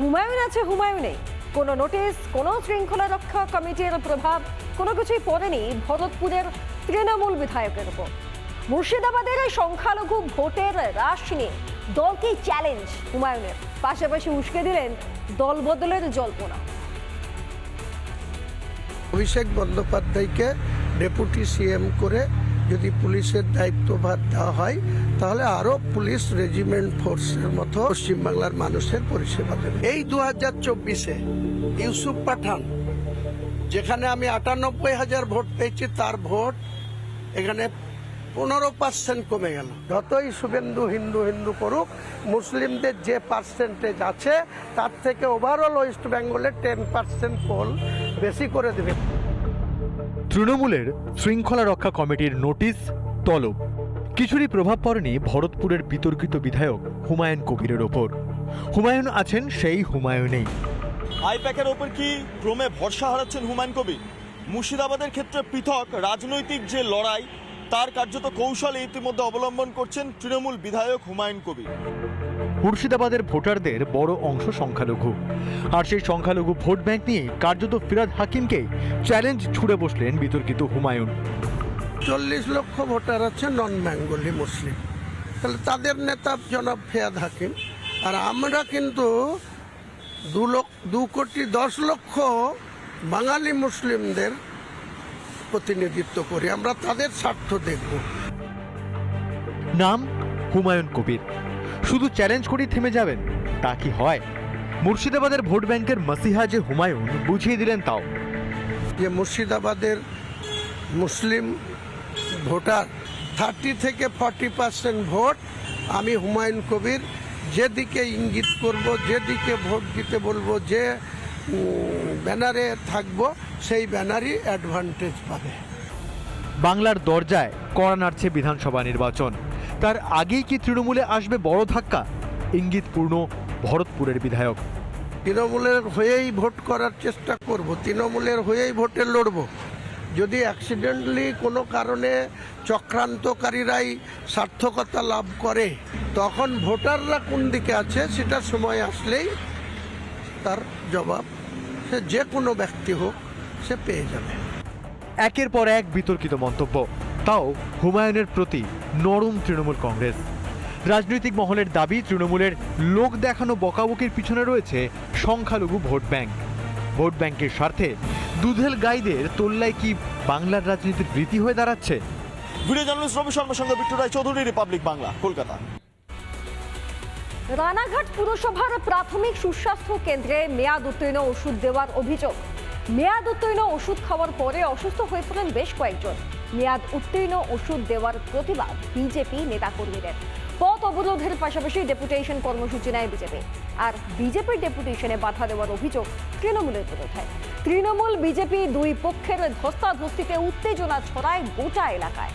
হুমায়ুন আছে, হুমায়ুনে কোনো নোটিশ কোনো শৃঙ্খলা রক্ষা, কমিটির প্রভাব, কোনো কিছুই পড়েনি ভরতপুরের তৃণমূল বিধায়কের উপর। মুর্শিদাবাদের এই সংখ্যালঘু ভোটের হ্রাস নিয়ে দলকেই চ্যালেঞ্জ হুমায়ুনের? পাশাপাশি উস্কে দিলেন দল বদলের জল্পনা। অভিষেক বন্দ্যোপাধ্যায়কে ডেপুটি সিএম করে যদি পুলিশের দায়িত্বভার দেওয়া হয় তাহলে আরও পুলিশ রেজিমেন্ট ফোর্সের মতো পশ্চিমবাংলার মানুষের পরিষেবা দেবে। এই দু হাজার চব্বিশে ইউসুফ পাঠান, যেখানে আমি আটানব্বই হাজার ভোট পেয়েছি, তার ভোট এখানে পনেরো পার্সেন্ট কমে গেল। যতই শুভেন্দু হিন্দু হিন্দু করুক, মুসলিমদের যে পার্সেন্টেজ আছে, তার থেকে ওভারঅল ওয়েস্ট বেঙ্গলে টেন পার্সেন্ট পোল বেশি করে দেবে। তৃণমূলের শৃঙ্খলা রক্ষা কমিটির নোটিশ তলব। কিছুরই প্রভাব পড়েনি ভরতপুরের বিতর্কিত বিধায়ক হুমায়ুন কবিরের ওপর। হুমায়ুন আছেন সেই হুমায়ুনেই। আইপ্যাকের ওপর কি ক্রমে ভরসা হারাচ্ছেন হুমায়ুন কবির? মুর্শিদাবাদের ক্ষেত্রে পৃথক রাজনৈতিক যে লড়াই তার কার্যত কৌশল ইতিমধ্যে অবলম্বন করছেন তৃণমূল বিধায়ক হুমায়ুন কবির। মুর্শিদাবাদের ভোটারদের বড় অংশ সংখ্যালঘু। আর সেই সংখ্যালঘু ভোট ব্যাংক নিয়ে কার্যত ফিরাদ হাকিমকে চ্যালেঞ্জ ছুড়ে বসলেন বিতর্কিত হুমায়ুন। চল্লিশ লক্ষ ভোটার আছে নন বেঙ্গলি মুসলিম তাহলে তাদের নেতা জনাব ফেয়াদ হাকিম আর আমরা কিন্তু দু লক্ষ দু কোটি দশ লক্ষ বাঙালি মুসলিমদের প্রতিনিধিত্ব করি। আমরা তাদের স্বার্থ দেখব। নাম হুমায়ুন কবির। শুধু চ্যালেঞ্জ করেই থেমে যাবেন তা কি হয়? মুর্শিদাবাদের ভোট ব্যাংকের মাসিহা যে হুমায়ুন বুঝিয়ে দিলেন তাও। যে মুর্শিদাবাদের মুসলিম ভোটার থার্টি থেকে ফর্টি পার্সেন্ট ভোট আমি হুমায়ুন কবির। যেদিকে ইঙ্গিত করব যেদিকে ভোট দিতে বলব যে ব্যানারে থাকব সেই ব্যানারই অ্যাডভান্টেজ পাবে। বাংলার দরজায় কড়া নাড়ছে বিধানসভা নির্বাচন। তার আগেই কি তৃণমূলে আসবে বড় ধাক্কা? ইঙ্গিতপূর্ণ ভরতপুরের বিধায়ক। তৃণমূলের হয়েই ভোট করার চেষ্টা করব তৃণমূলের হয়েই ভোটে লড়ব। যদি অ্যাক্সিডেন্টলি কোনো কারণে চক্রান্তকারীরাই সার্থকতা লাভ করে, তখন ভোটাররা কোন দিকে আছে সেটা সময় আসলেই তার জবাব, সে যে কোনো ব্যক্তি হোক, সে পেয়ে যাবে। একের পর এক বিতর্কিত মন্তব্য। তাও হুমায়ুনের প্রতি নরম তৃণমূল কংগ্রেস। রাজনৈতিক মহলের দাবি, তৃণমূলের লোক দেখানো বকাবকির পিছনে রয়েছে সংখ্যালঘু ভোট ব্যাংক। ভোট ব্যাংকের স্বার্থে দুধেল গাইদের তোল্লায় কি বাংলার রাজনীতির রীতি হয়ে দাঁড়াচ্ছে? ভিডিও জার্নালিস্ট রবি শর্মার সঙ্গে বিট্টু রায় চৌধুরী রিপাবলিক বাংলা কলকাতা। রানাঘাট পুরসভার প্রাথমিক সুস্বাস্থ্য কেন্দ্রে মেয়াদ উত্তীর্ণ ওষুধ দেওয়ার অভিযোগ। মেয়াদ উত্তীর্ণ ওষুধ খাওয়ার পরে অসুস্থ হয়ে পড়েন বেশ কয়েকজন। মেয়াদ উত্তীর্ণ ওষুধ দেওয়ার প্রতিবাদ বিজেপি নেতাকর্মীদের। অবরোধের পাশাপাশি ডেপুটেশন কর্মসূচি নেয় বিজেপি। আর বিজেপির ডেপুটেশনে বাধা দেওয়ার অভিযোগ তৃণমূলের বিরুদ্ধে। তৃণমূল বিজেপি দুই পক্ষের ধস্তাধস্তিতে উত্তেজনা ছড়ায় গোটা এলাকায়।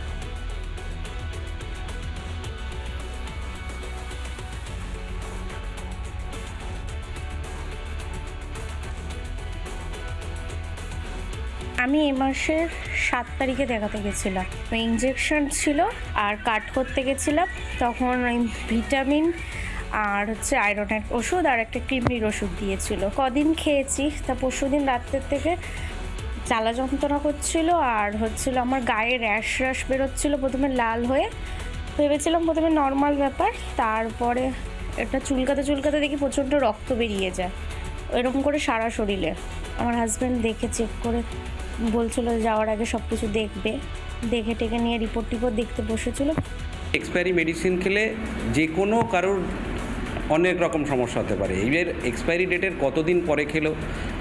আমি এ মাসের সাত তারিখে দেখাতে গেছিলাম। ইঞ্জেকশন ছিল আর কাট করতে গেছিলাম। তখন ভিটামিন আর হচ্ছে আয়রনের ওষুধ আর একটা কৃমির ওষুধ দিয়েছিল। কদিন খেয়েছি, তা পরশু দিন রাত্রের থেকে জ্বালা যন্ত্রণা করছিল আর হচ্ছিল আমার গায়ে র্যাশ র্যাশ বেরোচ্ছিলো প্রথমে লাল হয়ে। ভেবেছিলাম প্রথমে নর্মাল ব্যাপার, তারপরে এটা চুলকাতে চুলকাতে দেখি প্রচণ্ড রক্ত বেরিয়ে যায়। এরকম করে সারা শরীরে। আমার হাজব্যান্ড দেখে চেক করে বলছিল যাওয়ার আগে সব কিছু দেখবে। দেখে টেকে নিয়ে রিপোর্ট টিপোর্ট দেখতে বসেছিল। এক্সপায়ারি মেডিসিন খেলে যে কোনো কারোর অনেক রকম সমস্যা হতে পারে। এর এক্সপায়ারি ডেটের কতদিন পরে খেলো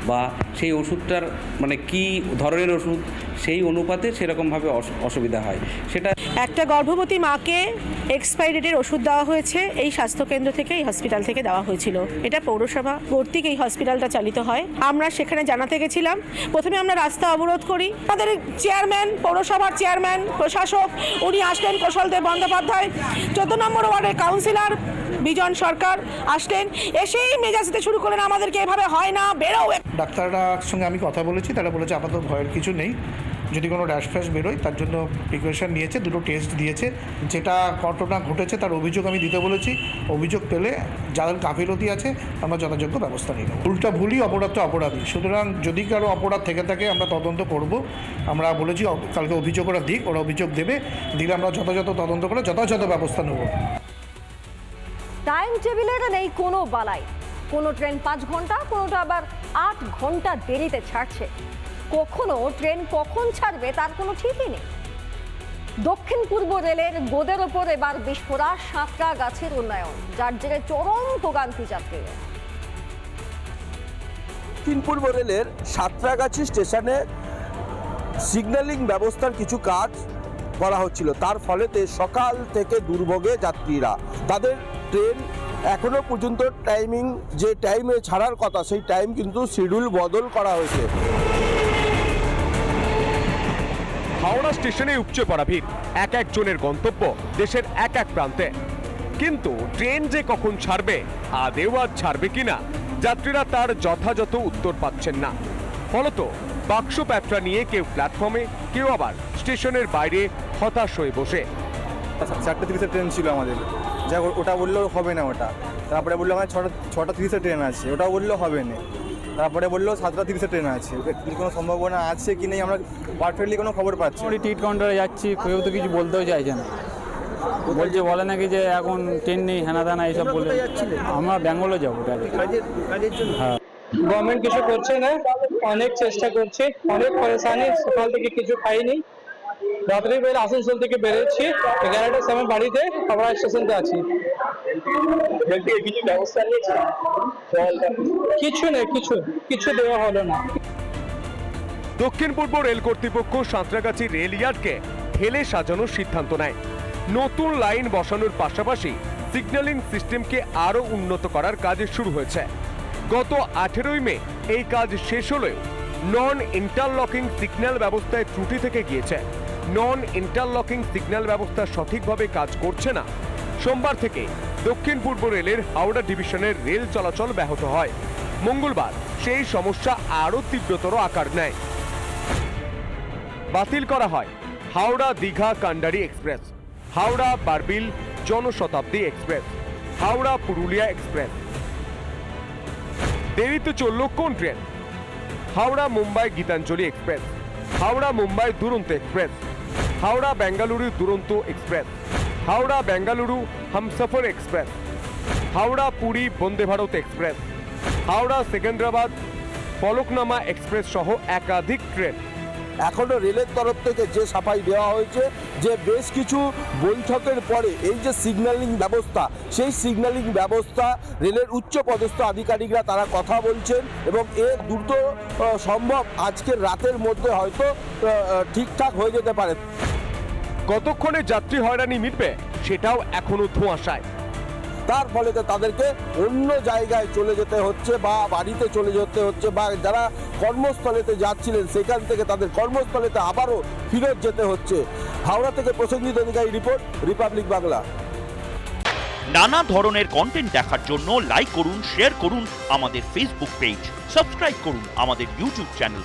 বা সেই ওষুধটার মানে কি ধরনের ওষুধ সেই অনুপাতে সেরকমভাবে অস- অসুবিধা হয়। সেটা একটা গর্ভবতী মাকে এক্সপায়ারি ডেটের ওষুধ দেওয়া হয়েছে, এই স্বাস্থ্যকেন্দ্র থেকে, এই হসপিটাল থেকে দেওয়া হয়েছিল। এটা পৌরসভা কর্তৃক এই হসপিটালটা চালিত হয়। আমরা সেখানে জানাতে গেছিলাম। প্রথমে আমরা রাস্তা অবরোধ করি। আমাদের চেয়ারম্যান পৌরসভার চেয়ারম্যান প্রশাসক, উনি আসলেন কৌশলদেব বন্দ্যোপাধ্যায়। চোদ্দ নম্বর ওয়ার্ডের কাউন্সিলর বিজন সরকার আসলেন, এসেই মেজাজ দিতে শুরু করলেন, আমাদেরকে এভাবে হয় না বেরো ডাক্তাররার সঙ্গে আমি কথা বলেছি, তারা বলেছে আপাতত ভয়ের কিছু নেই। যদি কোনো র্যাশ ফ্যাশ বেরোয়, তার জন্য প্রিপারেশন নিয়েছে, দুটো টেস্ট দিয়েছে। যেটা ঘটনা ঘটেছে, তার অভিযোগ আমি দিতে বলেছি। অভিযোগ পেলে যাদের গাফিলতি আছে, আমরা যথাযোগ্য ব্যবস্থা নিয়ে নেব। ভুলটা ভুলই অপরাধটা অপরাধী। সুতরাং যদি কারও অপরাধ থেকে থাকে, আমরা তদন্ত করব। আমরা বলেছি, কালকে অভিযোগ ওরা দিক, ওরা অভিযোগ দেবে। দিলে আমরা যথাযথ তদন্ত করে যথাযথ ব্যবস্থা নেব। টাইম টেবিলের নেই কোনো বালাই। কোনো ট্রেন পাঁচ ঘণ্টা, কোনোটা আবার আট ঘণ্টা দেরিতে ছাড়ছে। কখনো ট্রেন কখন ছাড়বে তার কোনো ঠিকই নেই। দক্ষিণ পূর্ব রেলের গোদের ওপর এবার বিস্ফোরা সাঁতরা গাছের উন্নয়ন, যার জেরে চরম ভোগান্তি যাত্রীদের দক্ষিণ পূর্ব রেলের সাঁতরাগাছি স্টেশনে সিগন্যালিং ব্যবস্থার কিছু কাজ করা হচ্ছিল। তার ফলেতে সকাল থেকে দুর্ভোগে যাত্রীরা, তাদের ট্রেন এখনও পর্যন্ত টাইমিং যে টাইমে ছাড়ার কথা সেই টাইম কিন্তু শিডিউল বদল করা হয়েছে। হাওড়া স্টেশনে উপচে পড়া ভিড় এক একজনের গন্তব্য দেশের এক এক প্রান্তে। কিন্তু ট্রেন যে কখন ছাড়বে আদেও আজ ছাড়বে কিনা যাত্রীরা তার যথাযথ উত্তর পাচ্ছেন না। ফলত বাক্স প্যাটরা নিয়ে কেউ প্ল্যাটফর্মে কেউ আবার স্টেশনের বাইরে হতাশ হয়ে বসে। চারটে তিরিশের ট্রেন ছিল আমাদের। যা ওটা বললেও হবে না ওটা। তারপরে বলল আমার ছটা ছটা তিরিশের ট্রেন আছে। ওটাও বললেও হবে না। তারপরে বলল সাতটা তিরিশের ট্রেন আছে। ওটা কি কোনো সম্ভাবনা আছে কি নেই? আমরা পারফেক্টলি কোনো খবর পাচ্ছি টিট কাউন্টারে যাচ্ছি কেউ তো কিছু বলতেও চাইছে না। বলছে বলে নাকি যে এখন ট্রেন নেই হেনা দানা এইসব বলে। আমরা ব্যাঙ্গলে যাব হ্যাঁ। গভর্নমেন্ট কিছু করছে না অনেক চেষ্টা করছে অনেক পরেশানি সকাল থেকে কিছু খাইনি রাত্রি বেলা আসানসোল থেকে বেরোচ্ছি। এগারোটার সময় বাড়িতে আবার স্টেশনতে আছি। কিছু নেই কিছু কিছু দেওয়া হলো না। দক্ষিণ পূর্ব রেল কর্তৃপক্ষ সাঁতরাগাছি রেল ইয়ার্ডকে ঢেলে সাজানোর সিদ্ধান্ত নেয়। নতুন লাইন বসানোর পাশাপাশি সিগন্যালিং সিস্টেমকে আরও উন্নত করার কাজ শুরু হয়েছে। গত আঠেরোই মে এই কাজ শেষ হলেও নন ইন্টারলকিং সিগন্যাল ব্যবস্থায় ত্রুটি থেকে গিয়েছে। নন ইন্টারলকিং সিগন্যাল ব্যবস্থা সঠিকভাবে কাজ করছে না। সোমবার থেকে দক্ষিণ পূর্ব রেলের হাওড়া ডিভিশনের রেল চলাচল ব্যাহত হয়। মঙ্গলবার সেই সমস্যা আরও তীব্রতর আকার নেয়। বাতিল করা হয় Howrah Digha Kandari express, Howrah Barbil Janshatabdi express, Howrah Purulia express. দেরিতে চলল কোন train? Howrah Mumbai Gitanjali express, Howrah Mumbai Duronto express. Howrah Bengaluru Duronto express. Howrah Bengaluru Humsafar express. Howrah Puri Vande Bharat express. Howrah Secunderabad Falaknuma express সহ একাধিক train. এখনও রেলের তরফ থেকে যে সাফাই দেওয়া হয়েছে, যে বেশ কিছু বৈঠকের পরে এই যে সিগন্যালিং ব্যবস্থা, সেই সিগন্যালিং ব্যবস্থা রেলের উচ্চ পদস্থ আধিকারিকরা তারা কথা বলছেন এবং এ দ্রুত সম্ভব আজকের রাতের মধ্যে হয়তো ঠিকঠাক হয়ে যেতে পারে। কতক্ষণে যাত্রী হয়রানি মিটবে সেটাও এখনও ধোঁয়াশায়। তার ফলে তো তাদেরকে অন্য জায়গায় চলে যেতে হচ্ছে বা বাড়িতে চলে যেতে হচ্ছে বা যারা কর্মস্থলেতে যাচ্ছিলেন সেখান থেকে তাদের কর্মস্থলেতে আবারও ফিরত যেতে হচ্ছে। হাওড়া থেকে প্রসেনজিৎ অধিকারী রিপোর্ট রিপাবলিক বাংলা। নানা ধরনের কন্টেন্ট দেখার জন্য লাইক করুন শেয়ার করুন আমাদের ফেসবুক পেজ সাবস্ক্রাইব করুন আমাদের ইউটিউব চ্যানেল